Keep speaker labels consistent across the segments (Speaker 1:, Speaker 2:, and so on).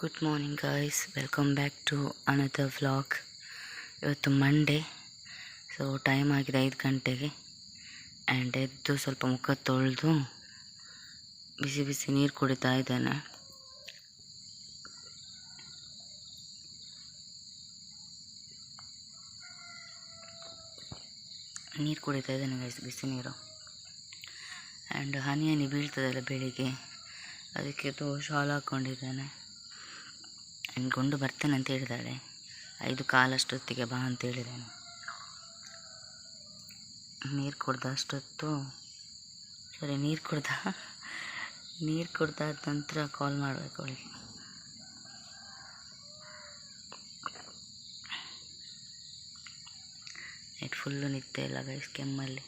Speaker 1: Good morning guys welcome back to another vlog ಇವತ್ತು Monday so time ಆಗಿದೆ ಐದು ಗಂಟೆಗೆ. ಆ್ಯಂಡ್ ಎದ್ದು ಸ್ವಲ್ಪ ಮುಖ ತೊಳೆದು ಬಿಸಿ ಬಿಸಿ ನೀರು ಕುಡಿತಾ ಇದ್ದೇನೆ. ನೀರು ಕುಡಿತಾ ಇದ್ದೇನೆ ಗೈಸ್ ಬಿಸಿ ನೀರು. ಆ್ಯಂಡ್ ಹನಿ ಹನಿ ಬೀಳ್ತದಲ್ಲ ಬೆಳಿಗ್ಗೆ. ಅದಕ್ಕೆ ಶಾಲ್ ಹಾಕ್ಕೊಂಡಿದ್ದೇನೆ ಆ್ಯಂಡ್ ಗುಂಡು ಬರ್ತೇನೆ ಅಂತ ಹೇಳಿದಾಳೆ. ಐದು ಕಾಲಷ್ಟೊತ್ತಿಗೆ ಬಾ ಅಂತ ಹೇಳಿದಾನೆ. ನೀರು ಕುಡ್ದ ಅಷ್ಟೊತ್ತು, ಸರಿ, ನೀರು ಕುಡ್ದ, ನೀರು ಕುಡ್ದಾದ ನಂತರ ಕಾಲ್ ಮಾಡಬೇಕು ಅವಳಿಗೆ. ನೈಟ್ ಫುಲ್ಲು ನಿದ್ದೆ ಇಲ್ಲ ಗೈಸ್ ಕೆಮ್ಮಲ್ಲಿ.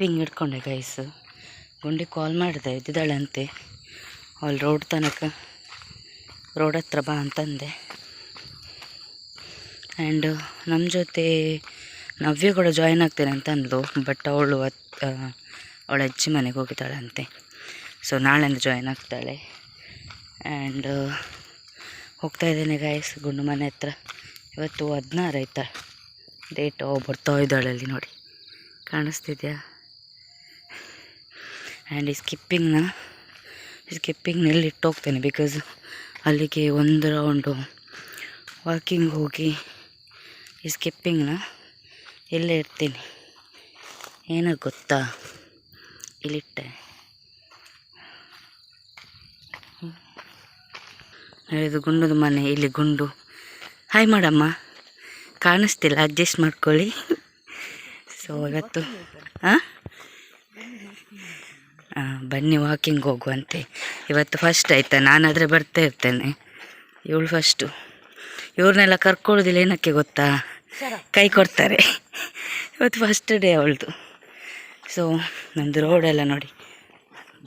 Speaker 1: ಕಿಪ್ಪಿಂಗ್ ಹಿಡ್ಕೊಂಡೆ ಗೈಸು ಗುಂಡಿ ಕಾಲ್ ಮಾಡಿದೆ, ಇದ್ದಿದ್ದಾಳಂತೆ. ಅವಳು ರೋಡ್ ತನಕ ರೋಡ್ ಹತ್ರ ಬಾ ಅಂತಂದೆ. ಆ್ಯಂಡ್ ನಮ್ಮ ಜೊತೆ ನವ್ಯ ಕೂಡ ಜಾಯ್ನ್ ಆಗ್ತೇನೆ ಅಂತ ಅಂದ್ಲು ಬಟ್ ಅವಳು ಅವಳ ಅಜ್ಜಿ ಮನೆಗೆ ಹೋಗಿದ್ದಾಳಂತೆ. ಸೊ ನಾಳೆಯಿಂದ ಜಾಯ್ನ್ ಆಗ್ತಾಳೆ. ಆ್ಯಂಡ್ ಹೋಗ್ತಾ ಇದ್ದೇನೆ ಗಾಯಸ್ ಗುಂಡು ಮನೆ ಹತ್ರ. ಇವತ್ತು ಹದಿನಾರು ಆಯ್ತಾ. ಡೇಟ್ ಬರ್ತಾ ಇದ್ದಾಳೆ ಅಲ್ಲಿ ನೋಡಿ. ಕಾಣಿಸ್ತಿದ್ಯಾ? ಆ್ಯಂಡ್ ಈ ಸ್ಕಿಪ್ಪಿಂಗ್ನ ಈ ಸ್ಕಿಪ್ಪಿಂಗ್ನಲ್ಲಿ ಇಟ್ಟು ಹೋಗ್ತೇನೆ ಬಿಕಾಸ್ ಅಲ್ಲಿಗೆ ಒಂದು ರೌಂಡು ವಾಕಿಂಗ್ ಹೋಗಿ ಈ ಸ್ಕಿಪ್ಪಿಂಗ್ನ ಎಲ್ಲೇ ಇರ್ತೀನಿ ಏನೋ ಗೊತ್ತಾ? ಇಲ್ಲಿಟ್ಟೆ ಇದು ಗುಂಡದ ಮನೆ, ಇಲ್ಲಿ ಗುಂಡು. ಹಾಯ್ ಮಾಡಮ್ಮ ಕಾಣಿಸ್ತಿಲ್ಲ ಅಡ್ಜಸ್ಟ್ ಮಾಡ್ಕೊಳ್ಳಿ. ಸೊ ಇವತ್ತು ಹಾಂ ಬನ್ನಿ ವಾಕಿಂಗ್ ಹೋಗುವಂತೆ. ಇವತ್ತು ಫಸ್ಟ್ ಆಯಿತಾ? ನಾನಾದರೆ ಬರ್ತಾ ಇರ್ತೇನೆ. ಇವಳು ಫಸ್ಟು ಇವ್ರನ್ನೆಲ್ಲ ಕರ್ಕೊಳ್ಳೋದಿಲ್ಲ ಏನಕ್ಕೆ ಗೊತ್ತಾ? ಕೈ ಕೊಡ್ತಾರೆ. ಇವತ್ತು ಫಸ್ಟ್ ಡೇ ಅವಳದು. ಸೊ ನಂದು ರೋಡೆಲ್ಲ ನೋಡಿ.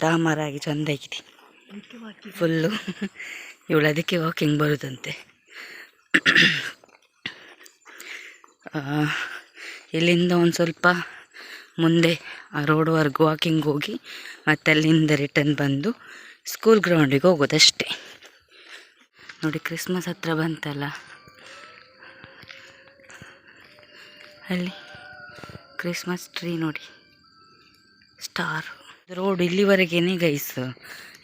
Speaker 1: ದಾಮರಾಗಿ ಚೆಂದಾಗಿದೆ ಫುಲ್ಲು ಇವಳು ಅದಕ್ಕೆ ವಾಕಿಂಗ್ ಬರುದಂತೆ. ಇಲ್ಲಿಂದ ಒಂದು ಸ್ವಲ್ಪ ಮುಂದೆ ಆ ರೋಡ್ವರೆಗೂ ವಾಕಿಂಗ್ ಹೋಗಿ ಮತ್ತೆ ಅಲ್ಲಿಂದ ರಿಟರ್ನ್ ಬಂದು ಸ್ಕೂಲ್ ಗ್ರೌಂಡಿಗೆ ಹೋಗೋದಷ್ಟೇ. ನೋಡಿ ಕ್ರಿಸ್ಮಸ್ ಹತ್ರ ಬಂತಲ್ಲ. ಅಲ್ಲಿ ಕ್ರಿಸ್ಮಸ್ ಟ್ರೀ ನೋಡಿ. ಸ್ಟಾರ್ ರೋಡ್ ಇಲ್ಲಿವರೆಗೇನೆ ಗೈಸ್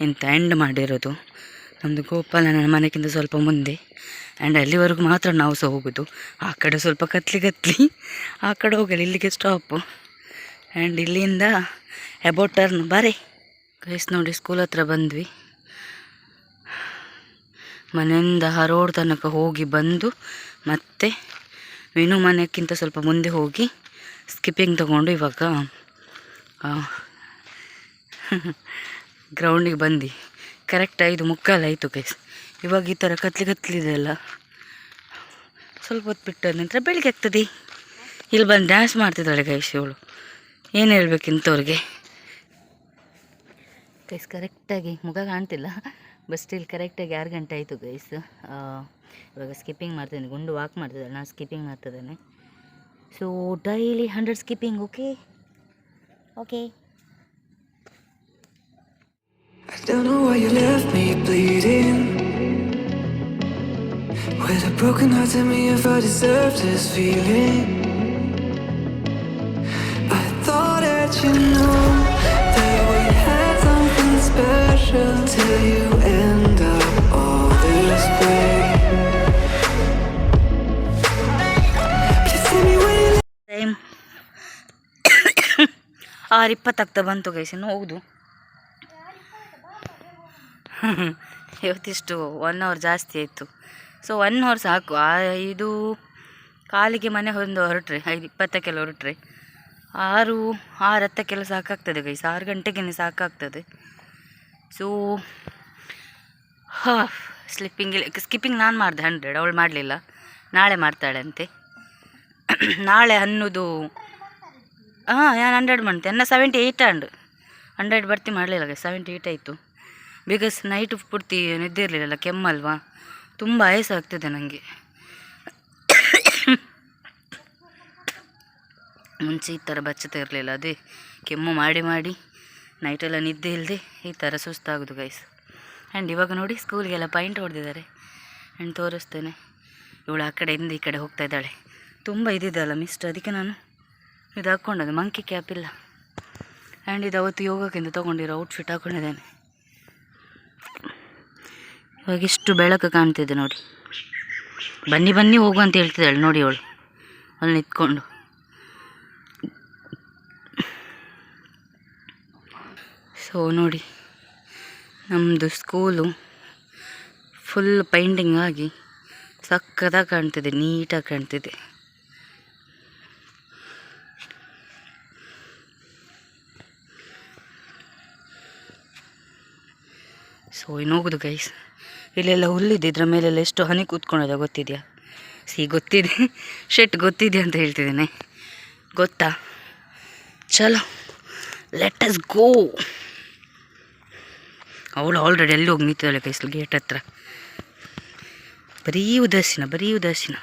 Speaker 1: ಎಂತ ಎಂಡ್ ಮಾಡಿರೋದು. ನಮ್ಮದು ಗೋಪಾಲನ ಮನೆಗಿಂತ ಸ್ವಲ್ಪ ಮುಂದೆ. ಆ್ಯಂಡ್ ಅಲ್ಲಿವರೆಗೂ ಮಾತ್ರ ನಾವು ಸಹ ಹೋಗೋದು. ಆ ಕಡೆ ಸ್ವಲ್ಪ ಕತ್ಲಿ ಕತ್ಲಿ, ಆ ಕಡೆ ಹೋಗಲಿ ಇಲ್ಲಿಗೆ ಸ್ಟಾಪು ಆ್ಯಂಡ್ ಇಲ್ಲಿಂದ ಅಬೌಟ್ ಟರ್ನ್ ಬಾರೆ. ಗೈಸ್ ನೋಡಿ ಸ್ಕೂಲ್ ಹತ್ರ ಬಂದ್ವಿ. ಮನೆಯಿಂದ ಹರೋಡ್ ರೋಡ್ ತನಕ ಹೋಗಿ ಬಂದು ಮತ್ತೆ ವಿನು ಮನೆಗಿಂತ ಸ್ವಲ್ಪ ಮುಂದೆ ಹೋಗಿ ಸ್ಕಿಪ್ಪಿಂಗ್ ತಗೊಂಡು ಇವಾಗ ಗ್ರೌಂಡಿಗೆ ಬಂದು ಕರೆಕ್ಟ್ ಐದು ಮುಕ್ಕಾಲು ಆಯಿತು ಗೈಸ್ ಇವಾಗ ಈ ಥರ ಕತ್ಲಿ ಕತ್ಲಿದೆಲ್ಲ ಸ್ವಲ್ಪ ಹೊತ್ತು ಬಿಟ್ಟ ನಂತರ ಬೆಳಿಗ್ಗೆ ಆಗ್ತದೆ. ಇಲ್ಲಿ ಬಂದು ಡ್ಯಾನ್ಸ್ ಮಾಡ್ತಿದ್ದಾಳೆ ಗೈಸ್ ಇವಳು. ಏನು ಹೇಳ್ಬೇಕು ಇಂಥವ್ರಿಗೆ? ಗೈಸ್ ಕರೆಕ್ಟಾಗಿ ಮುಖ ಕಾಣ್ತಿಲ್ಲ. ಬಸ್ ಸ್ಟಿಲ್ ಕರೆಕ್ಟಾಗಿ ಆರು ಗಂಟೆ ಆಯಿತು ಗೈಸ್ ಇವಾಗ ಸ್ಕಿಪ್ಪಿಂಗ್ ಮಾಡ್ತೇನೆ ಗುಂಡು ವಾಕ್ ಮಾಡ್ತಿದ್ದಾಳೆ. ನಾನು ಸ್ಕಿಪ್ಪಿಂಗ್ ಮಾಡ್ತಿದ್ದೇನೆ. So daily hundred skipping okay okay
Speaker 2: I don't know why you left me bleeding. With a broken heart, tell me if I deserve this feeling.
Speaker 1: ಆರು ಇಪ್ಪತ್ತಾಗ್ತಾ ಬಂತು ಗೈಸಿನೂ ಹೌದು. ಇವತ್ತಿಷ್ಟು ಒನ್ ಅವರ್ ಜಾಸ್ತಿ ಆಯಿತು. ಸೊ ಒನ್ ಅವರ್ ಸಾಕು. ಇದು, ಕಾಲಿಗೆ ಮನೆ ಹೊಂದು ಹೊರಟ್ರೆ, ಐದು ಇಪ್ಪತ್ತಕ್ಕೆಲ್ಲ ಹೊರಟ್ರೆ. ಆರು ಆರು ಹತ್ತಕ್ಕೆಲ್ಲ ಸಾಕಾಗ್ತದೆ ಗೈಸ್ ಆರು ಗಂಟೆಗೆ ಸಾಕಾಗ್ತದೆ. ಸೊ ಹಾ ಸ್ಲಿಪ್ಪಿಂಗ್ ಸ್ಕಿಪ್ಪಿಂಗ್ ನಾನು ಮಾಡಿದೆ ಹಂಡ್ರೆಡ್ ಅವಳು ಮಾಡಲಿಲ್ಲ. ನಾಳೆ ಮಾಡ್ತಾಳೆ ಅಂತೆ ನಾಳೆ ಅನ್ನೋದು, ಹಾಂ, ನಾನು ಹಂಡ್ರೆಡ್ ಮಾಡ್ತೆ. ಅನ್ನ ಸೆವೆಂಟಿ ಏಯ್ಟ್ ಹಂಡ್ ಹಂಡ್ರೆಡ್ ಬರ್ತಿ ಮಾಡಲಿಲ್ಲ ಸೆವೆಂಟಿ ಏಯ್ಟ್ ಆಯಿತು. ಬಿಕಾಸ್ ನೈಟ್ ಪೂರ್ತಿ ನಿದ್ದೆ ಇರಲಿಲ್ಲ ಕೆಮ್ಮಲ್ವಾ? ತುಂಬ ಆಗ್ತದೆ ನನಗೆ ಮುಂಚೆ ಈ ಥರ ಬಚ್ಚತಾ ಇರಲಿಲ್ಲ. ಅದೇ ಕೆಮ್ಮು ಮಾಡಿ ಮಾಡಿ ನೈಟೆಲ್ಲ ನಿದ್ದೆ ಇಲ್ಲದೆ ಈ ಥರ ಸುಸ್ತಾಗೋದು ಗೈಸ್ ಆ್ಯಂಡ್ ಇವಾಗ ನೋಡಿ ಸ್ಕೂಲ್ಗೆಲ್ಲ ಪಾಯಿಂಟ್ ಹೊಡೆದಿದ್ದಾರೆ. ಆ್ಯಂಡ್ ತೋರಿಸ್ತೇನೆ. ಇವಳು ಆ ಕಡೆಯಿಂದ ಈ ಕಡೆ ಹೋಗ್ತಾ ಇದ್ದಾಳೆ. ತುಂಬ ಇದಿದಲ್ಲ ಮಿಸ್ಟ್ ಅದಕ್ಕೆ ನಾನು ಇದು ಹಾಕ್ಕೊಂಡದ್ದು. ಮಂಕಿ ಕ್ಯಾಪ್ ಇಲ್ಲ. ಆ್ಯಂಡ್ ಇದು ಅವತ್ತು ಯೋಗಕ್ಕಿಂತ ತೊಗೊಂಡಿರೋ ಔಟ್ಫಿಟ್ ಹಾಕ್ಕೊಂಡಿದ್ದೇನೆ ಇವಾಗ ಇಷ್ಟು ಬೆಳಕು ಕಾಣ್ತಿದೆ ನೋಡಿ. ಬನ್ನಿ ಬನ್ನಿ ಹೋಗು ಅಂತ ಹೇಳ್ತಿದ್ದಾಳೆ ನೋಡಿ ಅವಳು. ಅಲ್ಲಿ ನಿಂತ್ಕೊಂಡು. ಸೊ ನೋಡಿ ನಮ್ಮದು ಸ್ಕೂಲು ಫುಲ್ ಪೈಂಟಿಂಗ್ ಆಗಿ ಸಕ್ಕತ್ತಾಗಿ ಕಾಣ್ತಿದೆ, ನೀಟಾಗಿ ಕಾಣ್ತಿದೆ. ಸೊ ಇನ್ನೋಗೋದು ಗೈಸ್ ಇಲ್ಲೆಲ್ಲ ಹುಲ್ಲಿದೆ ಇದ್ರ ಮೇಲೆಲ್ಲ ಎಷ್ಟು ಹನಿ ಕೂತ್ಕೊಂಡಿದೆ ಗೊತ್ತಿದೆಯಾ? ಸಿ, ಗೊತ್ತಿದೆ. ಶೆಟ್ ಗೊತ್ತಿದೆ ಅಂತ ಹೇಳ್ತಿದ್ದೇನೆ. ಗೊತ್ತಾ? ಚಲೋ. ಲೆಟ್ ಅಸ್ ಗೋ ಅವಳು ಆಲ್ರೆಡಿ ಅಲ್ಲಿ ಹೋಗಿ ನಿಂತಿದ್ದಾಳೆ ಕೈಸಲು ಗೇಟ್ ಹತ್ರ. ಬರೀ ಉದಾಸೀನ ಬರೀ ಉದಾಸೀನ.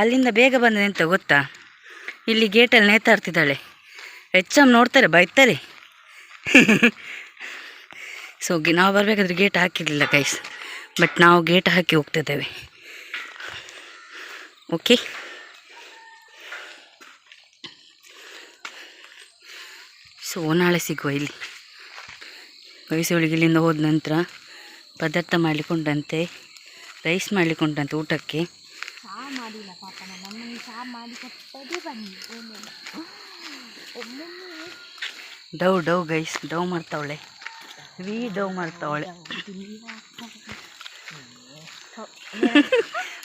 Speaker 1: ಅಲ್ಲಿಂದ ಬೇಗ ಬಂದ ಅಂತ ಗೊತ್ತಾ? ಇಲ್ಲಿ ಗೇಟಲ್ಲಿ ನೇತಾಡ್ತಿದ್ದಾಳೆ. ಎಚ್ ಎಂ ನೋಡ್ತಾರೆ, ಬೈತಾರೆ. ಸೊ ನಾವು ಬರಬೇಕಾದ್ರೆ ಗೇಟ್ ಹಾಕಿರಲಿಲ್ಲ ಗೈಸ್ ಬಟ್ ನಾವು ಗೇಟ್ ಹಾಕಿ ಹೋಗ್ತಿದ್ದೇವೆ ಓಕೆ ಸೊ ನಾಳೆ ಸಿಗುವ ಇಲ್ಲಿ. ವಯಸ್ಸುಗಳಿಗೆ ಇಲ್ಲಿಂದ ಹೋದ ನಂತರ ಪದಾರ್ಥ ಮಾಡಿಕೊಂಡಂತೆ ರೈಸ್ ಮಾಡಿಕೊಂಡಂತೆ ಊಟಕ್ಕೆ.
Speaker 3: ಮಾಡಿಲ್ಲ ಪಾಪ ನಾನು ನಮ್ಮನ್ನು ಚಹಾ ಮಾಡಿ ಕೊಟ್ಟದೇ ಬನ್ನಿ ಏನಿಲ್ಲ. ಒಮ್ಮೊಮ್ಮೆ
Speaker 1: ಡವ್ ಡವ್ ಗೈಸ್ ಡವ್ ಮಾಡ್ತಾವಳೆ. ವಿ ಡವ್ ಮಾಡ್ತಾವಳೆ.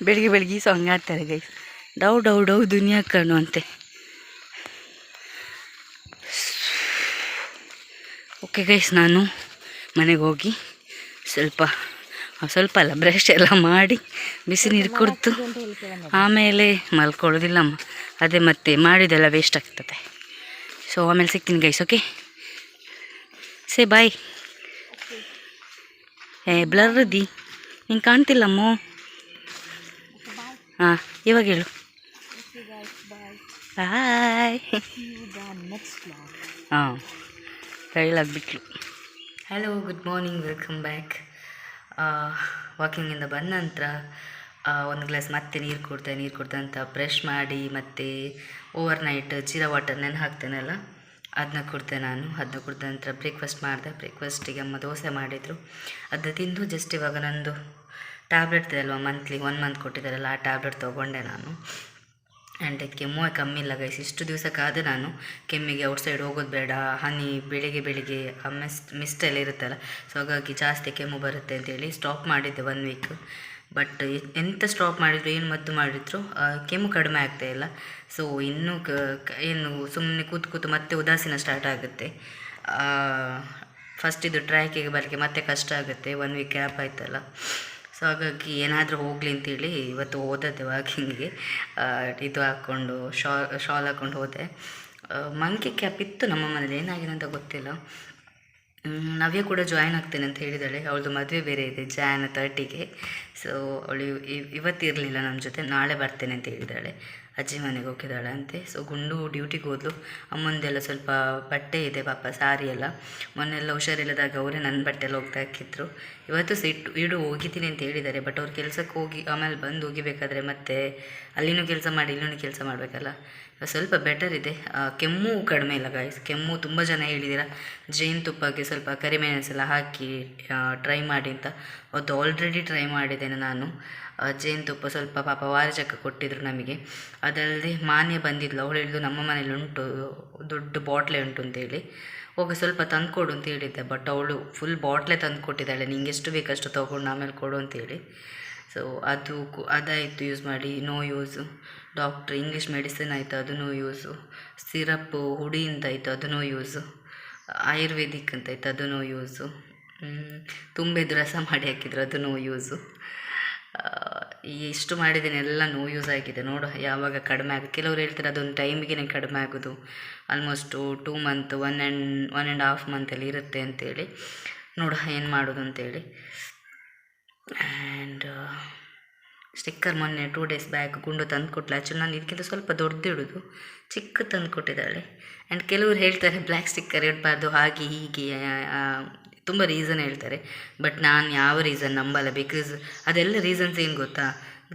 Speaker 1: ಬೆಳಿಗ್ಗೆ ಬೆಳಿಗ್ಗೆ ಸೊ ಸಾಂಗ್ ಆಡ್ತಾರೆ ಗೈಸ್ ಡವ್ ಡವ್ ಡವ್ ದುನಿಯಾ ಕಣ್ಣು ಅಂತೆ. ಓಕೆ ಗೈಸ್ ನಾನು ಮನೆಗೆ ಹೋಗಿ ಸ್ವಲ್ಪ ಸ್ವಲ್ಪ ಅಲ್ಲ ಬ್ರಷ್ ಎಲ್ಲ ಮಾಡಿ ಬಿಸಿ ನೀರು ಕುಡಿದು ಆಮೇಲೆ ಮಲ್ಕೊಳ್ಳೋದಿಲ್ಲಮ್ಮ. ಅದೇ ಮತ್ತೆ ಮಾಡಿದೆಲ್ಲ ವೇಸ್ಟ್ ಆಗ್ತದೆ. ಸೊ ಆಮೇಲೆ ಸಿಗ್ತೀನಿ ಗೈಸ್ ಓಕೆ ಸೇ ಬಾಯ್ ಏ ಬ್ಲರ್ ದಿ. ನಿಂಗೆ ಕಾಣ್ತಿಲ್ಲಮ್ಮೋ? ಹಾಂ ಇವಾಗ ಹೇಳು.
Speaker 3: ಬಾಯ್
Speaker 1: ಹಾಂ ಕೈಲಾಗ್ಬಿಟ್ಲು hello good morning welcome back ವಾಕಿಂಗಿಂದ ಬಂದ ನಂತರ ಒಂದು ಗ್ಲಾಸ್ ಮತ್ತೆ ನೀರು ಕೊಡ್ತೆ ನೀರು ಕೊಡ್ತೆ ಅಂತ ಬ್ರಷ್ ಮಾಡಿ ಮತ್ತು ಓವರ್ ನೈಟ್ ಜೀರಾ ವಾಟರ್ ನೆನೆ ಹಾಕ್ತೇನಲ್ಲ ಅದನ್ನ ಕೊಡ್ತೆ ನಾನು ಅದನ್ನ ಕುಡಿದ ನಂತರ ಬ್ರೇಕ್ಫಾಸ್ಟ್ ಮಾಡಿದೆ ಬ್ರೇಕ್ಫಾಸ್ಟಿಗೆ ಅಮ್ಮ ದೋಸೆ ಮಾಡಿದರು. ಅದನ್ನ ತಿಂದು ಜಸ್ಟ್ ಇವಾಗ ನಂದು ಟ್ಯಾಬ್ಲೆಟ್ ಇದೆ ಅಲ್ವಾ ಮಂತ್ಲಿ ಒನ್ ಮಂತ್ ಕೊಟ್ಟಿದ್ದಾರಲ್ಲ, ಆ ಟ್ಯಾಬ್ಲೆಟ್ ತೊಗೊಂಡೆ ನಾನು. ಆ್ಯಂಡ್ ಕೆಮ್ಮು, ಕಮ್ಮಿ ಇಲ್ಲ ಗೈಸ್ ಇಷ್ಟು ದಿವಸಕ್ಕಾದ ನಾನು ಕೆಮ್ಮಿಗೆ ಔಟ್ಸೈಡ್ ಹೋಗೋದು ಬೇಡ. ಹನಿ ಬೆಳಿಗ್ಗೆ ಬೆಳಿಗ್ಗೆ ಆ ಮಿಸ್ಟ್ ಮಿಸ್ಟೆಲ್ಲ ಇರುತ್ತಲ್ಲ ಸೊ ಹಾಗಾಗಿ ಜಾಸ್ತಿ ಕೆಮ್ಮು ಬರುತ್ತೆ ಅಂತೇಳಿ ಸ್ಟಾಪ್ ಮಾಡಿದ್ದೆ ಒನ್ ವೀಕ್ ಬಟ್ ಎಂಥ ಸ್ಟಾಪ್ ಮಾಡಿದ್ರು, ಏನು ಮದ್ದು ಮಾಡಿದ್ರು ಕೆಮ್ಮು ಕಡಿಮೆ ಇಲ್ಲ. ಸೊ ಇನ್ನೂ ಏನು ಸುಮ್ಮನೆ ಕೂತು ಕೂತು ಮತ್ತೆ ಉದಾಸೀನ ಸ್ಟಾರ್ಟ್ ಆಗುತ್ತೆ. ಫಸ್ಟ್ ಇದು ಟ್ರ್ಯಾಕಿಗೆ ಬರಲಿಕ್ಕೆ ಮತ್ತೆ ಕಷ್ಟ ಆಗುತ್ತೆ. ಒನ್ ವೀಕ್ ಗ್ಯಾಪ್ ಆಯ್ತಲ್ಲ. ಸೊ ಹಾಗಾಗಿ ಏನಾದರೂ ಹೋಗಲಿ ಅಂತೇಳಿ ಇವತ್ತು ಹೋದದ್ದೆ ವಾಕಿಂಗ್ಗೆ. ಇದು ಹಾಕ್ಕೊಂಡು ಶಾಲ್ ಶಾಲ್ ಹಾಕ್ಕೊಂಡು ಹೋದೆ. ಮಂಕಿ ಕ್ಯಾಪ್ ಇತ್ತು ನಮ್ಮ ಮನೇಲಿ. ಏನಾಗಿದೆ ಅಂತ ಗೊತ್ತಿಲ್ಲ. ನವ್ಯ ಕೂಡ ಜಾಯ್ನ್ ಆಗ್ತೇನೆ ಅಂತ ಹೇಳಿದಾಳೆ. ಅವಳದು ಮದುವೆ ಬೇರೆ ಇದೆ ಜಾನ್ ತರ್ಟಿಗೆ ಸೊ ಅವಳು ಇವತ್ತು ಇರಲಿಲ್ಲ ನಮ್ಮ ಜೊತೆ, ನಾಳೆ ಬರ್ತೇನೆ ಅಂತ ಹೇಳಿದಾಳೆ. ಅಜ್ಜಿ ಮನೆಗೆ ಹೋಗಿದ್ದಾಳೆ ಅಂತೆ ಸೊ ಗುಂಡು ಡ್ಯೂಟಿಗೆ ಹೋದ್ಲು. ಅಮ್ಮಂದೆಲ್ಲ ಸ್ವಲ್ಪ ಬಟ್ಟೆ ಇದೆ, ಪಾಪ ಸಾರಿ ಎಲ್ಲ. ಮೊನ್ನೆಲ್ಲ ಹುಷಾರಿಲ್ಲದಾಗ ಅವರೇ ನನ್ನ ಬಟ್ಟೆ ಎಲ್ಲ ಹೋಗ್ತಾ ಹಾಕಿದ್ರು ಇವತ್ತು ಸಿಟ್ಟು ಇಡು, ಹೋಗಿದ್ದೀನಿ ಅಂತ ಹೇಳಿದ್ದಾರೆ ಬಟ್ ಅವ್ರು ಕೆಲಸಕ್ಕೆ ಹೋಗಿ, ಆಮೇಲೆ ಬಂದು ಹೋಗಿಬೇಕಾದ್ರೆ ಮತ್ತೆ ಅಲ್ಲಿನೂ ಕೆಲಸ ಮಾಡಿ, ಇಲ್ಲಿನೂ ಕೆಲಸ ಮಾಡಬೇಕಲ್ಲ. ಸ್ವಲ್ಪ ಬೆಟರ್ ಇದೆ. ಕೆಮ್ಮು ಕಡಿಮೆ ಇಲ್ಲ ಗಾಯ್ಸ್ ಕೆಮ್ಮು ತುಂಬ ಜನ ಹೇಳಿದ್ದೀರಾ ಜೇನುತುಪ್ಪಕ್ಕೆ ಸ್ವಲ್ಪ ಕರಿಮೆಣಸೆಲ್ಲ ಹಾಕಿ ಟ್ರೈ ಮಾಡಿ ಅಂತ. ಅದು ಆಲ್ರೆಡಿ ಟ್ರೈ ಮಾಡಿದ್ದೇನೆ ನಾನು. ಜೇನುತುಪ್ಪ ಸ್ವಲ್ಪ ಪಾಪ ವಾರಜಕ್ಕ ಕೊಟ್ಟಿದ್ರು ನಮಗೆ. ಅದಲ್ಲದೆ ಮಾನ್ಯ ಬಂದಿದ್ಲು. ಅವಳು ಹೇಳಿದ್ದು ನಮ್ಮ ಮನೇಲಿ ಉಂಟು, ದೊಡ್ಡ ಬಾಟ್ಲೆ ಉಂಟು ಅಂತೇಳಿ ಹೋಗಿ ಸ್ವಲ್ಪ ತಂದುಕೊಡು ಅಂತ ಹೇಳಿದ್ದೆ. ಬಟ್ ಅವಳು ಫುಲ್ ಬಾಟ್ಲೆ ತಂದು ಕೊಟ್ಟಿದ್ದಾಳೆ ನಿಂಗೆ ಎಷ್ಟು ಬೇಕಷ್ಟು ತೊಗೊಂಡು ಆಮೇಲೆ ಕೊಡು ಅಂತೇಳಿ ಸೊ ಅದು ಕು- ಅದಾಯಿತು ಯೂಸ್ ಮಾಡಿ no use doctor English medicine ಆಯಿತು, ಅದು ಯೂಸು ಸಿರಪ್ಪು ಹುಡಿಯಿಂದ ಆಯಿತು, ಅದು ಯೂಸು ಆಯುರ್ವೇದಿಕ್ ಅಂತ ಆಯಿತು, ಅದು ಯೂಸು ತುಂಬಿದ ರಸ ಮಾಡಿ ಹಾಕಿದ್ರು, ಅದು ನೋ ಯೂಸು ಇಷ್ಟು ಮಾಡಿದ್ದೀನಿ ಎಲ್ಲ ನೋ ಯೂಸ್ ಆಗಿದೆ. ನೋಡು, ಯಾವಾಗ ಕಡಿಮೆ ಆಗುತ್ತೆ. ಕೆಲವ್ರು ಹೇಳ್ತಾರೆ ಅದೊಂದು ಟೈಮಿಗೆ ಕಡಿಮೆ ಆಗೋದು. Almost two month one and one and half ಮಂತಲ್ಲಿ ಇರುತ್ತೆ ಅಂತೇಳಿ. ನೋಡು, ಏನು ಮಾಡೋದು ಅಂತೇಳಿ. ಆ್ಯಂಡ್ ಸ್ಟಿಕ್ಕರ್ ಮೊನ್ನೆ ಟೂ ಡೇಸ್ ಬ್ಯಾಕ್ ಗುಂಡು ತಂದು ಕೊಟ್ಲು. ಆ್ಯಕ್ಚುಲಿ ನಾನು ಇದಕ್ಕಿಂತ ಸ್ವಲ್ಪ ದೊಡ್ಡದಿಡೋದು ಚಿಕ್ಕ ತಂದು ಕೊಟ್ಟಿದ್ದಾಳೆ. ಆ್ಯಂಡ್ ಕೆಲವರು ಹೇಳ್ತಾರೆ ಬ್ಲ್ಯಾಕ್ ಸ್ಟಿಕ್ಕರ್ ಇಡಬಾರ್ದು, ಹಾಗೆ ಹೀಗೆ. ತುಂಬ ರೀಸನ್ ಹೇಳ್ತಾರೆ. ಬಟ್ ನಾನು ಯಾವ ರೀಸನ್ ನಂಬಲ್ಲ. ಬಿಕಾಸ್ ಅದೆಲ್ಲ ರೀಸನ್ಸ್ ಏನು ಗೊತ್ತಾ?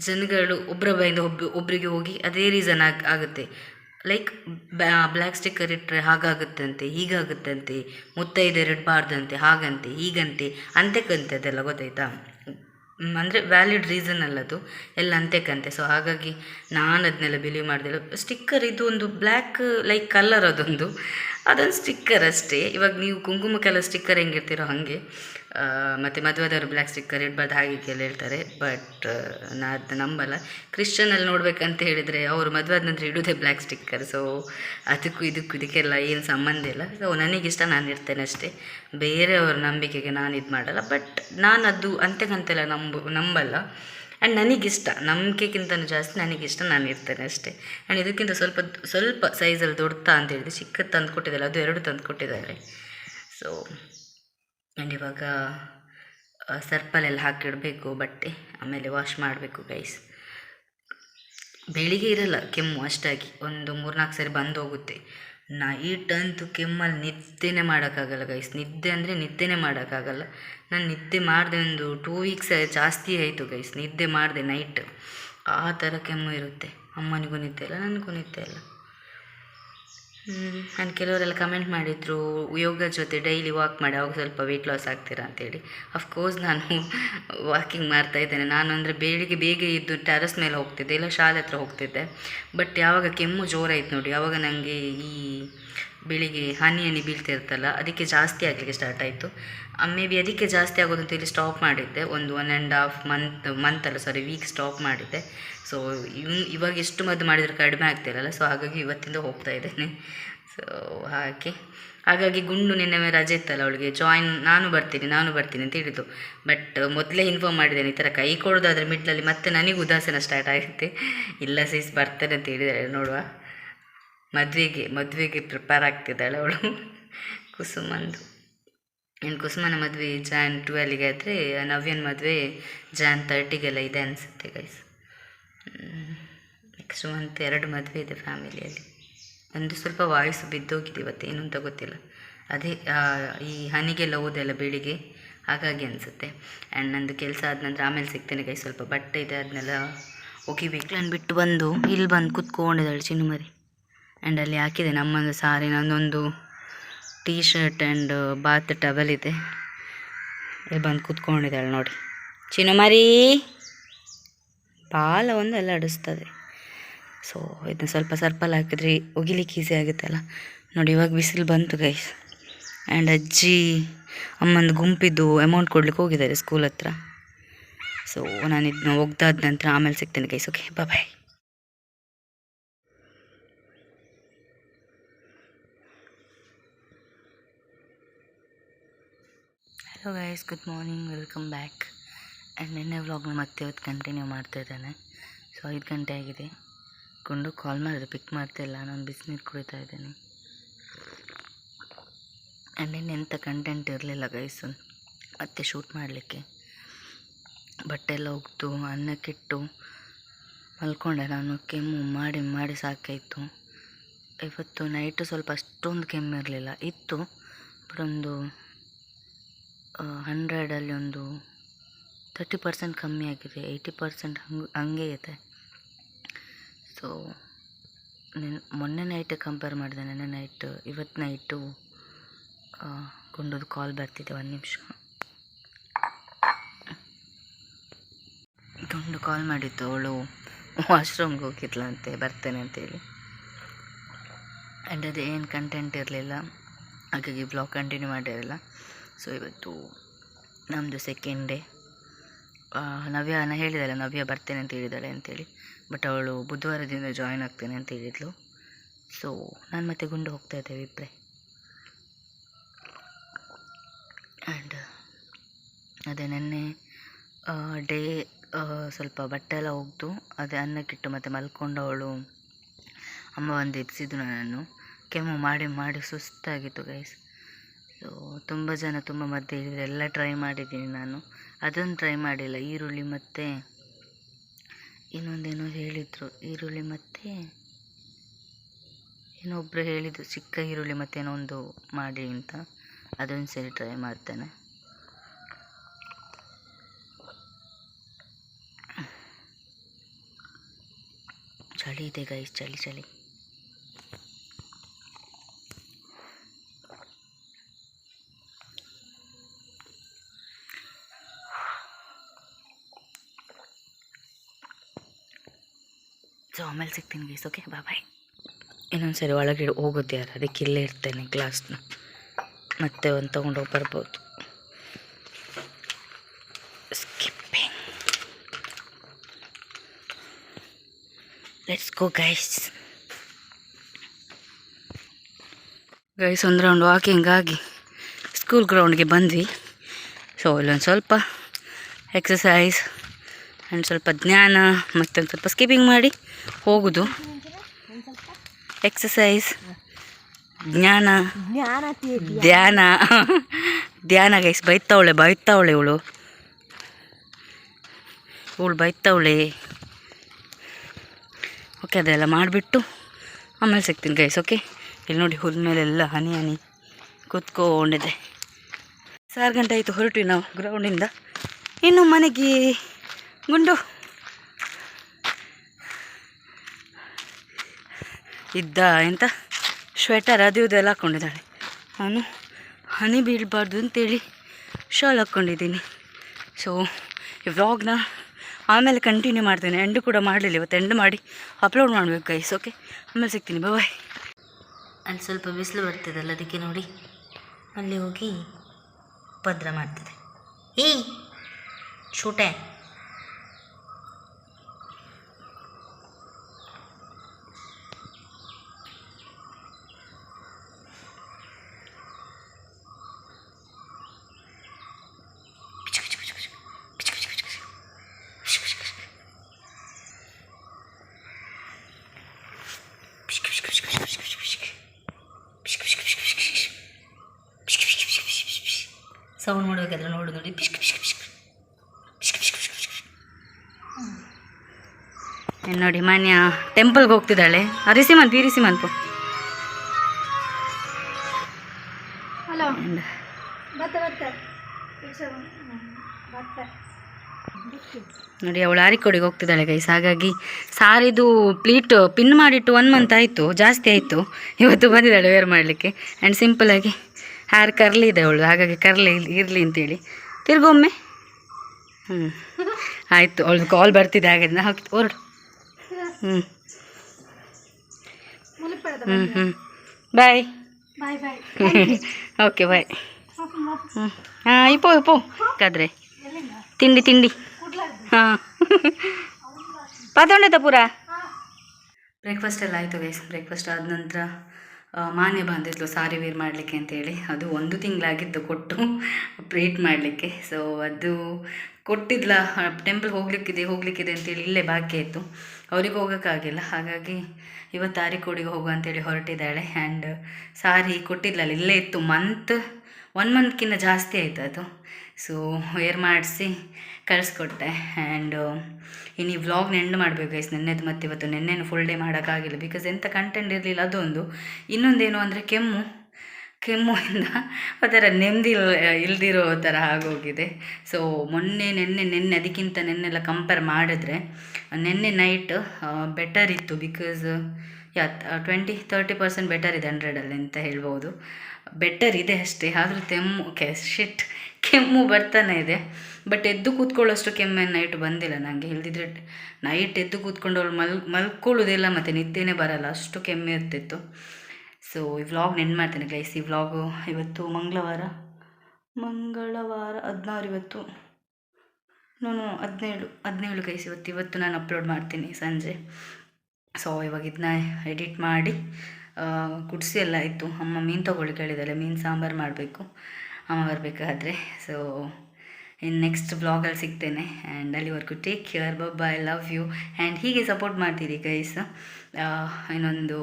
Speaker 1: ಜನಗಳು ಒಬ್ಬರ ಬಾಯಿಂದ ಒಬ್ಬ ಒಬ್ಬರಿಗೆ ಹೋಗಿ ಅದೇ ರೀಸನ್ ಆಗ, ಆಗುತ್ತೆ. ಲೈಕ್ ಬ್ಲ್ಯಾಕ್ ಸ್ಟಿಕ್ಕರ್ ಇಟ್ಟರೆ ಹಾಗಾಗುತ್ತಂತೆ, ಹೀಗಾಗುತ್ತಂತೆ ಮುತ್ತೈದೆರು ಇಡಬಾರ್ದಂತೆ ಹಾಗಂತೆ ಹೀಗಂತೆ ಅಂತೆಕಂತೆ ಅದೆಲ್ಲ ಗೊತ್ತಾಯ್ತಾ? ಅಂದರೆ ವ್ಯಾಲಿಡ್ ರೀಸನ್ ಅಲ್ಲ ಅದು ಎಲ್ಲ ಅಂತೆಕಂತೆ ಸೊ ಹಾಗಾಗಿ ನಾನು ಅದನ್ನೆಲ್ಲ ಬಿಲೀವ್ ಮಾಡಿದೆ. ಸ್ಟಿಕ್ಕರ್ ಇದು ಒಂದು ಬ್ಲ್ಯಾಕ್ ಲೈಕ್ ಕಲರ್ ಅದೊಂದು. ಅದೊಂದು ಸ್ಟಿಕ್ಕರ್ ಅಷ್ಟೇ. ಇವಾಗ ನೀವು ಕುಂಕುಮಕ್ಕೆಲ್ಲ ಸ್ಟಿಕ್ಕರ್ ಹೆಂಗಿರ್ತೀರೋ ಹಾಗೆ. ಮತ್ತು ಮದುವೆದವರು ಬ್ಲ್ಯಾಕ್ ಸ್ಟಿಕ್ಕರ್ ಇಡ್ಬಾರ್ದು, ಹಾಗೆ ಹೇಳ್ತಾರೆ. ಬಟ್ ನಾ ಅದು ನಂಬಲ್ಲ. ಕ್ರಿಶ್ಚಿಯನಲ್ಲಿ ನೋಡ್ಬೇಕಂತ ಹೇಳಿದರೆ ಅವರು ಮದುವೆ ಆದ ನಂತರ ಇಡೋದೇ ಬ್ಲ್ಯಾಕ್ ಸ್ಟಿಕ್ಕರ್ ಸೊ ಅದಕ್ಕೂ ಇದಕ್ಕೂ ಇದಕ್ಕೆಲ್ಲ ಏನು ಸಂಬಂಧ ಇಲ್ಲ. ಸೊ ನನಗಿಷ್ಟ ನಾನು ಇರ್ತೇನೆ ಅಷ್ಟೇ. ಬೇರೆಯವ್ರ ನಂಬಿಕೆಗೆ ನಾನು ಇದು ಮಾಡಲ್ಲ. ಬಟ್ ನಾನು ಅದು ಅಂತೆಗಂತೆಲ್ಲ ನಂಬು, ನಂಬಲ್ಲ. ಆ್ಯಂಡ್ ನನಗಿಷ್ಟ, ನಂಬಿಕೆಗಿಂತನೂ ಜಾಸ್ತಿ ನನಗಿಷ್ಟ ನಾನು ಇರ್ತೇನೆ ಅಷ್ಟೇ. ಆ್ಯಂಡ್ ಇದಕ್ಕಿಂತ ಸ್ವಲ್ಪ ಸ್ವಲ್ಪ ಸೈಜಲ್ಲಿ ದೊಡ್ಡ ಅಂತ ಹೇಳಿದ್ರೆ ಚಿಕ್ಕದು ತಂದು ಕೊಟ್ಟಿದ್ದಾರೆ ಅದು ಎರಡು ತಂದು ಕೊಟ್ಟಿದ್ದಾರೆ. ಸೊ ಆ್ಯಂಡ್ ಇವಾಗ ಸರ್ಪಲೆಲ್ಲ ಹಾಕಿಡಬೇಕು ಬಟ್ಟೆ, ಆಮೇಲೆ ವಾಶ್ ಮಾಡಬೇಕು ಗೈಸ್ ಬೆಳಿಗ್ಗೆ ಇರಲ್ಲ, ಕೆಮ್ಮು ಅಷ್ಟಾಗಿ. ಒಂದು ಮೂರ್ನಾಲ್ಕು ಸರಿ ಬಂದು ಹೋಗುತ್ತೆ ನೈಟ್ ಅಂತೂ ಕೆಮ್ಮಲ್ಲಿ ನಿದ್ದೆನೇ ಮಾಡೋಕ್ಕಾಗಲ್ಲ ಗೈಸ್ ನಿದ್ದೆ ಅಂದರೆ ನಿದ್ದೆನೇ ಮಾಡೋಕ್ಕಾಗಲ್ಲ. ನಾನು ನಿದ್ದೆ ಮಾಡಿದೆ ಒಂದು ಟೂ ವೀಕ್ಸ್ ಜಾಸ್ತಿ ಆಯಿತು ಗೈಸ್ ನಿದ್ದೆ ಮಾಡಿದೆ ನೈಟ್. ಆ ಥರ ಕೆಮ್ಮು ಇರುತ್ತೆ. ಅಮ್ಮನಿಗೂ ನಿದ್ದೆ ಇಲ್ಲ, ನನಗೂ ನಿದ್ದೆ ಇಲ್ಲ. ನಾನು ಕೆಲವರೆಲ್ಲ ಕಮೆಂಟ್ ಮಾಡಿದರು, ಯೋಗ ಜೊತೆ ಡೈಲಿ ವಾಕ್ ಮಾಡಿ ಅವಾಗ ಸ್ವಲ್ಪ ವೆಯ್ಟ್ ಲಾಸ್ ಆಗ್ತೀರಾ ಅಂತೇಳಿ. ಅಫ್ಕೋರ್ಸ್ ನಾನು ವಾಕಿಂಗ್ ಮಾಡ್ತಾ ಇದ್ದೇನೆ. ನಾನು ಅಂದರೆ ಬೆಳಿಗ್ಗೆ ಬೇಗ ಇದ್ದು ಟೆರಸ್ ಮೇಲೆ ಹೋಗ್ತಿದ್ದೆ, ಇಲ್ಲ ಶಾಲೆ ಹತ್ರ ಹೋಗ್ತಿದ್ದೆ. ಬಟ್ ಯಾವಾಗ ಕೆಮ್ಮು ಜೋರಾಯ್ತು ನೋಡಿ ಆವಾಗ ನನಗೆ ಈ ಬೆಳಿಗ್ಗೆ ಹನಿ ಹನಿ ಬೀಳ್ತಿರ್ತಲ್ಲ, ಅದಕ್ಕೆ ಜಾಸ್ತಿ ಆಗಲಿಕ್ಕೆ ಸ್ಟಾರ್ಟ್ ಆಯಿತು. ಮೇ ಬಿ ಅದಕ್ಕೆ ಜಾಸ್ತಿ ಅಂತ ಹೇಳಿ ಸ್ಟಾಪ್ ಮಾಡಿದ್ದೆ. ಒಂದು one and half month month ಅಲ್ಲ ಸಾರಿ ವೀಕ್ ಸ್ಟಾಪ್ ಮಾಡಿದ್ದೆ. ಸೊ ಇವ್, ಇವಾಗ ಎಷ್ಟು ಮದ್ದು ಮಾಡಿದರೆ ಕಡಿಮೆ ಆಗ್ತಿರಲ್ಲ ಸೊ ಹಾಗಾಗಿ ಇವತ್ತಿಂದ ಹೋಗ್ತಾ ಇದ್ದೇನೆ. ಸೊ ಹಾಗೆ. ಹಾಗಾಗಿ ಗುಂಡು ನಿನ್ನೆ ರಜೆ ಇತ್ತಲ್ಲ ಅವಳಿಗೆ ಜಾಯಿನ್ ನಾನು ಬರ್ತೀನಿ ನಾನು ಬರ್ತೀನಿ ಅಂತ ಹೇಳಿದ್ದು. ಬಟ್ ಮೊದಲೇ ಇನ್ಫಾರ್ಮ್ ಮಾಡಿದ್ದೇನೆ ಈ ಥರ ಕೈ ಕೊಡೋದಾದ್ರೆ ಮಿಡ್ಲಲ್ಲಿ ಮತ್ತೆ ನನಗೆ ಉದಾಸೀನ ಸ್ಟಾರ್ಟ್ ಆಗುತ್ತೆ. ಇಲ್ಲ ಸೀಸ್ ಬರ್ತಾರೆ ಅಂತ ಹೇಳಿದ್ದಾರೆ ನೋಡುವ. ಮದುವೆಗೆ ಮದುವೆಗೆ ಪ್ರಿಪೇರ್ ಆಗ್ತಿದ್ದಾಳೆ ಅವಳು. ಕುಸುಮಂದು. ಇನ್ನು ಕುಸುಮನ ಮದುವೆ ಜಾನ್ ಟ್ವೆಲ್ಗೆ ಆದರೆ, ನವ್ಯನ ಮದುವೆ ಜಾನ್ ತರ್ಟಿಗೆಲ್ಲ ಇದೆ ಅನಿಸುತ್ತೆ ಗೈಸ್ ನೆಕ್ಸ್ಟ್ ಮಂತ್ ಎರಡು ಮದುವೆ ಇದೆ ಫ್ಯಾಮಿಲಿಯಲ್ಲಿ ಒಂದು ಸ್ವಲ್ಪ ವಾಯ್ಸ್ ಬಿದ್ದೋಗಿದೆ ಇವತ್ತು, ಏನು ಅಂತ ಗೊತ್ತಿಲ್ಲ. ಅದೇ ಈ ಹನಿಗೆಲ್ಲ ಓದೆಲ್ಲ ಬೆಳಿಗ್ಗೆ, ಹಾಗಾಗಿ ಅನಿಸುತ್ತೆ. ಆ್ಯಂಡ್ ನಂದು ಕೆಲಸ ಆದ ನಂತರ ಆಮೇಲೆ ಸಿಗ್ತೇನೆ ಕೈ ಸ್ವಲ್ಪ ಬಟ್ಟೆ ಇದೆ ಅದನ್ನೆಲ್ಲ ಒಗಿಬೇಕು ಬಿಟ್ಟು ಬಂದು, ಇಲ್ಲಿ ಬಂದು ಕುತ್ಕೊಂಡಿದ್ದಾಳೆ ಚಿನ್ನುಮರಿ. ಆ್ಯಂಡ್ ಅಲ್ಲಿ ಹಾಕಿದೆ ನಮ್ಮೊಂದು ಸಾರಿ ನನ್ನೊಂದು T shirt and bath towel ಇದೆ. ಇಲ್ಲಿ ಬಂದು ಕೂತ್ಕೊಂಡಿದ್ದಾಳೆ ನೋಡಿ. ಚಿನ್ನಮರಿ ಬಾಲ ಒಂದು ಎಲ್ಲ ಅಡಿಸ್ತದೆ. ಸೊ ಇದನ್ನ ಸ್ವಲ್ಪ ಸರ್ಪಲ್ ಹಾಕಿದ್ರೆ ಒಗಿಲಿಕ್ಕೆ ಈಸಿ ಆಗುತ್ತಲ್ಲ ನೋಡಿ, ಇವಾಗ ಬಿಸಿಲು ಬಂತು ಗೈಸ್ ಆ್ಯಂಡ್ ಅಜ್ಜಿ, ಅಮ್ಮಂದು ಗುಂಪಿದ್ದು ಅಮೌಂಟ್ ಕೊಡ್ಲಿಕ್ಕೆ ಹೋಗಿದ್ದಾರೆ ಸ್ಕೂಲ್ ಹತ್ರ. ಸೊ ನಾನು ಇದನ್ನ ಒಗ್ದಾದ ನಂತರ ಆಮೇಲೆ ಸಿಗ್ತೇನೆ guys okay bye hello guys good morning welcome back and ನಿನ್ನೆ ವ್ಲಾಗ್ನ ಮತ್ತೆ ಇವತ್ತು ಕಂಟಿನ್ಯೂ ಮಾಡ್ತಾ ಇದ್ದಾನೆ. ಸೊ ಐದು ಗಂಟೆ ಆಗಿದೆ. ಕೊಂಡು ಕಾಲ್ ಮಾಡಿದೆ ಪಿಕ್ ಮಾಡ್ತಿಲ್ಲ ನಾನು ಬಿಸಿನೀರು ಕುಡಿತಾ ಇದ್ದೀನಿ. ಆ್ಯಂಡ್ ನಿನ್ನೆ ಎಂಥ ಕಂಟೆಂಟ್ ಇರಲಿಲ್ಲ ಗೈಸು ಮತ್ತೆ ಶೂಟ್ ಮಾಡಲಿಕ್ಕೆ. ಬಟ್ಟೆ ಎಲ್ಲ ಒಗ್ದು ಅನ್ನಕ್ಕಿಟ್ಟು ಮಲ್ಕೊಂಡೆ ನಾನು, ಕೆಮ್ಮು ಮಾಡಿ ಮಾಡಿ ಸಾಕಾಯಿತು. ಇವತ್ತು ನೈಟು ಸ್ವಲ್ಪ ಅಷ್ಟೊಂದು ಕೆಮ್ಮು ಇರಲಿಲ್ಲ, ಇತ್ತು, ಬಟ್ ಒಂದು ಹಂಡ್ರೆಡಲ್ಲಿ ಒಂದು ತರ್ಟಿ ಪರ್ಸೆಂಟ್ ಕಮ್ಮಿ ಆಗಿದೆ ಏಯ್ಟಿ ಪರ್ಸೆಂಟ್ ಹಂಗೆ ಹಂಗೆ ಇದೆ. ಸೊ ನೆನ್, ಮೊನ್ನೆ ನೈಟ್ ಕಂಪೇರ್ ಮಾಡಿದೆ, ನೆನ್ನೆ ನೈಟ್ ಇವತ್ತು ನೈಟು ಕೊಂಡೋದು ಕಾಲ್ ಬರ್ತಿದೆ ಒಂದು ನಿಮಿಷ. ಕೊಂಡು ಕಾಲ್ ಮಾಡಿತ್ತು ಅವಳು ವಾಶ್ರೂಮ್ಗೆ ಹೋಗಿದ್ಲಂತೆ, ಬರ್ತೇನೆ ಅಂತೇಳಿ ಆ್ಯಂಡ್ ಅದು ಏನು ಕಂಟೆಂಟ್ ಇರಲಿಲ್ಲ, ಹಾಗಾಗಿ ಬ್ಲಾಗ್ ಕಂಟಿನ್ಯೂ ಮಾಡಿರಲಿಲ್ಲ ಸೊ ಇವತ್ತು ನಮ್ಮದು ಸೆಕೆಂಡ್ ಡೇ ನವ್ಯಾನ ಹೇಳಿದಲ್ಲ, ನವ್ಯ ಬರ್ತೇನೆ ಅಂತ ಹೇಳಿದ್ದಾಳೆ ಅಂತೇಳಿ. ಬಟ್ ಅವಳು ಬುಧವಾರದಿಂದ ಜಾಯಿನ್ ಆಗ್ತೇನೆ ಅಂತ ಹೇಳಿದ್ಲು. ಸೊ ನಾನು ಮತ್ತೆ ಗುಂಡು ಹೋಗ್ತಾ ಇದ್ದೇವೆ ಇಬ್ಬರೇ ಆ್ಯಂಡ್ ಅದೇ ನೆನ್ನೆ ಡೇ ಸ್ವಲ್ಪ ಬಟ್ಟೆ ಎಲ್ಲ ಒಗೆದು, ಅದೇ ಅನ್ನಕ್ಕಿಟ್ಟು ಮತ್ತೆ ಮಲ್ಕೊಂಡು ಅವಳು ಅಮ್ಮ ಒಂದು ಎಬ್ಸಿದ್ದು ನನ್ನನ್ನು. ಕೆಮ್ಮು ಮಾಡಿ ಮಾಡಿ ಸುಸ್ತಾಗಿತ್ತು ಗೈಸ್ ಸೊ ತುಂಬ ಜನ ತುಂಬ ಮದ್ದು ಹೇಳಿದ್ರು ಎಲ್ಲ ಟ್ರೈ ಮಾಡಿದ್ದೀನಿ ನಾನು. ಅದನ್ನು ಟ್ರೈ ಮಾಡಿಲ್ಲ. ಈರುಳ್ಳಿ ಮತ್ತು ಇನ್ನೊಂದೇನೋ ಹೇಳಿದರು. ಈರುಳ್ಳಿ ಮತ್ತು ಇನ್ನೊಬ್ಬರು ಹೇಳಿದರು ಚಿಕ್ಕ ಈರುಳ್ಳಿ ಮತ್ತೇನೋ ಒಂದು ಮಾಡಿ ಅಂತ. ಅದೊಂದು ಸರಿ ಟ್ರೈ ಮಾಡ್ತೇನೆ. ಚಳಿ ಇದೆ ಗೈಸ್ ಚಳಿ ಚಳಿ ಸೊ ಆಮೇಲೆ ಸಿಗ್ತೀನಿ ಗೈಸ್ ಓಕೆ ಬಾಯ್ ಬಾಯ್ ಇನ್ನೊಂದು ಸರಿ ಒಳಗೆ ಹೋಗುತ್ತೆ ಯಾರು? ಅದಕ್ಕೆ ಇಲ್ಲೇ ಇರ್ತೇನೆ ಗ್ಲಾಸ್ನ ಮತ್ತೆ ಒಂದು ತೊಗೊಂಡೋಗಿ ಬರ್ಬೋದು. Skipping let's go guys guys ಒಂದು ರೌಂಡ್ ವಾಕಿಂಗ್ ಆಗಿ ಸ್ಕೂಲ್ ಗ್ರೌಂಡ್ಗೆ ಬಂದ್ವಿ. ಸೊ ಇಲ್ಲೊಂದು ಸ್ವಲ್ಪ ಎಕ್ಸಸೈಸ್ ಆ್ಯಂಡ್ ಸ್ವಲ್ಪ ಜ್ಞಾನ ಮತ್ತೊಂದು ಸ್ವಲ್ಪ ಸ್ಕಿಪ್ಪಿಂಗ್ ಮಾಡಿ ಹೋಗೋದು. ಎಕ್ಸಸೈಸ್ ಜ್ಞಾನ, ಧ್ಯಾನ. ಧ್ಯಾನ ಗೈಸ್ ಬೈತಾವಳೆ ಬೈತಾವಳೆ ಇವಳು. ಇವಳು ಬೈತಾವಳೆ. ಓಕೆ ಅದೆಲ್ಲ ಮಾಡಿಬಿಟ್ಟು ಆಮೇಲೆ ಸಿಗ್ತೀನಿ ಗೈಸ್ ಓಕೆ ಇಲ್ಲಿ ನೋಡಿ, ಹುಲ್ ಮೇಲೆಲ್ಲ ಹನಿ ಹನಿ ಕೂತ್ಕೊಂಡಿದೆ. ಸಾರು ಗಂಟೆ ಆಯಿತು ಹೊರಟ್ವಿ ನಾವು ಗ್ರೌಂಡಿಂದ ಇನ್ನು ಮನೆಗೆ ಗುಂಡು. ಇದ್ದ ಎಂತ? ಸ್ವೆಟರ್ ಅದು ಇದೆಲ್ಲ ಹಾಕೊಂಡಿದ್ದಾಳೆ. ನಾನು ಹನಿ ಬೀಳಬಾರ್ದು ಅಂತೇಳಿ ಶಾಲ್ ಹಾಕ್ಕೊಂಡಿದ್ದೀನಿ ಸೊ ಈ ವ್ಲಾಗ್ನ ಆಮೇಲೆ ಕಂಟಿನ್ಯೂ ಮಾಡ್ತೇನೆ. ಎಂಡು ಕೂಡ ಮಾಡಲಿಲ್ಲ ಇವತ್ತು. ಎಂಡ್ ಮಾಡಿ ಅಪ್ಲೋಡ್ ಮಾಡಬೇಕು ಗೈಸ್ ಓಕೆ ಆಮೇಲೆ ಸಿಗ್ತೀನಿ. ಬಾಯ್ ಅಲ್ಲಿ ಸ್ವಲ್ಪ ಬಿಸಿಲು ಬರ್ತದಲ್ಲ, ಅದಕ್ಕೆ ನೋಡಿ. ಅಲ್ಲಿ ಹೋಗಿ ಪದ್ರ ಮಾಡ್ತದೆ. ಈ ಶೂಟೆ. ಮಾನ್ಯ ಟೆಂಪಲ್ಗೆ ಹೋಗ್ತಿದ್ದಾಳೆ. ಅರಿಸಿ ಮನ್ ಪೀರಿಸಿ ಮನ್ಪು
Speaker 3: ಹಲೋ. ಬರ್ತಾ ಬರ್ತಾ. ಬರ್ತಾ.
Speaker 1: ನೋಡಿ ಅವಳು ಆರಿಕೋಡಿಗೆ ಹೋಗ್ತಿದ್ದಾಳೆ ಗೈಸ್ ಹಾಗಾಗಿ ಸಾರಿದು ಪ್ಲೀಟ್ ಪಿನ್ ಮಾಡಿಟ್ಟು ಒನ್ ಮಂತ್ ಆಯಿತು. ಜಾಸ್ತಿ ಆಯಿತು. ಇವತ್ತು ಬಂದಿದ್ದಾಳೆ ವೇರ್ ಮಾಡಲಿಕ್ಕೆ. ಆ್ಯಂಡ್ ಸಿಂಪಲಾಗಿ ಹೇರ್ ಕರ್ಲಿ ಇದೆ ಅವಳು. ಹಾಗಾಗಿ ಕರ್ಲಿ ಇರಲಿ ಅಂತೇಳಿ. ತಿರ್ಗೊಮ್ಮೆ ಹ್ಞೂ ಆಯಿತು ಅವಳು ಕಾಲ್ ಬರ್ತಿದೆ ಹಾಗಾದ್ರೆ ಹಾಕಿ ಹೊರಡು. ಹ್ಞೂ ಹ್ಞೂ ಹ್ಞೂ ಬಾಯ್
Speaker 3: ಬಾಯ್ ಬಾಯ್
Speaker 1: ಓಕೆ ಬಾಯ್ ಹ್ಞೂ ಹಾಂ ಇಪ್ಪೋ ಇಪ್ಪೋ. ಕಾದ್ರೆ. ತಿಂಡಿ ತಿಂಡಿ. ಹಾಂ. ಪಾತ್ರೆ ಪೂರ. ಬ್ರೇಕ್ಫಾಸ್ಟ್ ಎಲ್ಲ ಆಯಿತು ಗೈಸ್ ಬ್ರೇಕ್ಫಾಸ್ಟ್ ಆದ ನಂತರ ಮಾನ್ಯ ಬಂದಿದ್ಲು ಸಾರಿ ವೇರ್ ಮಾಡಲಿಕ್ಕೆ ಅಂತೇಳಿ ಅದು ಒಂದು ತಿಂಗಳಾಗಿತ್ತು ಕೊಟ್ಟು ಪ್ರೇಟ್ ಮಾಡಲಿಕ್ಕೆ. ಸೊ ಅದು ಕೊಟ್ಟಿದ್ಲ? ಟೆಂಪಲ್ ಹೋಗ್ಲಿಕ್ಕಿದೆ ಹೋಗ್ಲಿಕ್ಕಿದೆ ಅಂತೇಳಿ ಇಲ್ಲೇ ಬಾಕಿ ಆಯಿತು. ಅವ್ರಿಗೆ ಹೋಗೋಕ್ಕಾಗಿಲ್ಲ. ಹಾಗಾಗಿ ಇವತ್ತು ಕೋಡಿಗೆ ಹೋಗು ಅಂತೇಳಿ ಹೊರಟಿದ್ದಾಳೆ. ಆ್ಯಂಡ್ ಸಾರಿ ಕೊಟ್ಟಿದ್ಲಲ್ಲ, ಇಲ್ಲೇ ಇತ್ತು. ಮಂತ್ ಒನ್ ಮಂತ್ಕಿನ್ನ ಜಾಸ್ತಿ ಆಯಿತು ಅದು. ಸೊ ವೇರ್ ಮಾಡಿಸಿ ಕಳಿಸ್ಕೊಟ್ಟೆ. ಆ್ಯಂಡ್ ಇನ್ನು ಈ ವ್ಲಾಗ್ನ ಎಂಡ್ ಮಾಡಬೇಕು ಗೈಸ್ ನೆನ್ನೆದು ಮತ್ತು ಇವತ್ತು ನೆನ್ನೆನು ಫುಲ್ ಡೇ ಮಾಡೋಕ್ಕಾಗಿಲ್ಲ. ಬಿಕಾಸ್ ಎಂಥ ಕಂಟೆಂಟ್ ಇರಲಿಲ್ಲ ಅದೊಂದು. ಇನ್ನೊಂದೇನು ಅಂದರೆ ಕೆಮ್ಮು. ಕೆಮ್ಮುವಿಂದ ಒಂಥರ ನೆಮ್ಮದಿ ಇಲ್ದಿರೋ ಥರ ಆಗೋಗಿದೆ. ಸೊ ಮೊನ್ನೆ, ನೆನ್ನೆ ನೆನ್ನೆ, ಅದಕ್ಕಿಂತ ನೆನ್ನೆಲ್ಲ ಕಂಪೇರ್ ಮಾಡಿದ್ರೆ, ನೆನ್ನೆ ನೈಟ್ ಬೆಟರ್ ಇತ್ತು because yeah twenty thirty percent better ಇದೆ ಹಂಡ್ರೆಡಲ್ಲಿ ಅಂತ ಹೇಳ್ಬೋದು. ಬೆಟರ್ ಇದೆ ಅಷ್ಟೇ, ಆದರೂ ತೆಮ್ಮು ಕೆ ಶಿಟ್ ಕೆಮ್ಮು ಬರ್ತಾನೆ ಇದೆ. ಬಟ್ ಎದ್ದು ಕೂತ್ಕೊಳ್ಳೋಷ್ಟು ಕೆಮ್ಮೆ ನೈಟ್ ಬಂದಿಲ್ಲ ನನಗೆ ಇಲ್ದಿದ್ರೆ ನೈಟ್ ಎದ್ದು ಕೂತ್ಕೊಂಡು ಅವ್ಳು ಮಲ್ ಮಲ್ಕೊಳ್ಳೋದಿಲ್ಲ ಮತ್ತು ನಿದ್ದೆನೇ ಬರಲ್ಲ. ಅಷ್ಟು ಕೆಮ್ಮೆ ಇರ್ತಿತ್ತು. ಸೊ ಈ ವ್ಲಾಗ್ ನೆನ್ಪು ಮಾಡ್ತೇನೆ ಗೈಸ್ ಈ ವ್ಲಾಗು ಇವತ್ತು ಮಂಗಳವಾರ. ಮಂಗಳವಾರ ಹದಿನಾರು ಇವತ್ತು ನಾನು ಹದಿನೇಳು ಹದಿನೇಳು ಗೈಸ್ ಇವತ್ತು ಇವತ್ತು ನಾನು ಅಪ್ಲೋಡ್ ಮಾಡ್ತೀನಿ ಸಂಜೆ. ಸೊ ಇವಾಗ ಇದನ್ನ ಎಡಿಟ್ ಮಾಡಿ ಕುಡಿಸಿ ಎಲ್ಲ ಆಯಿತು. ಅಮ್ಮ ಮೀನು ತೊಗೊಳ್ಳಿ ಕೇಳಿದಾಳೆ. ಮೀನು ಸಾಂಬಾರು ಮಾಡಬೇಕು. ಅಮ್ಮ ಬರಬೇಕಾದ್ರೆ. ಸೊ ಇನ್ನು ನೆಕ್ಸ್ಟ್ ವ್ಲಾಗಲ್ಲಿ ಸಿಗ್ತೇನೆ. ಆ್ಯಂಡ್ ಅಲ್ಲಿವರೆಗೂ take care bub I love you and ಹೀಗೆ ಸಪೋರ್ಟ್ ಮಾಡ್ತೀರಿ ಗೈಸ್ ಇನ್ನೊಂದು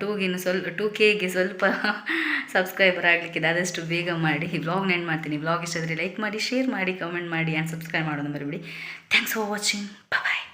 Speaker 1: ಟೂಗಿನ್ನು ಸ್ವಲ್ಪ ಟೂ ಕೆಗೆ ಸ್ವಲ್ಪ ಸಬ್ಸ್ಕ್ರೈಬರ್ ಆಗಲಿಕ್ಕಿದೆ, ಆದಷ್ಟು ಬೇಗ ಮಾಡಿ. ವ್ಲಾಗ್ ನೆಂಡ್ ಮಾಡ್ತೀನಿ. ವ್ಲಾಗ್ ಇಷ್ಟ ಆದರೆ ಲೈಕ್ ಮಾಡಿ ಶೇರ್ ಮಾಡಿ ಕಮೆಂಟ್ ಮಾಡಿ ಆ್ಯಂಡ್ ಸಬ್ಸ್ಕ್ರೈಬ್ ಮಾಡೋದು ಮರಿಬಿಡಿ. Thanks for watching bye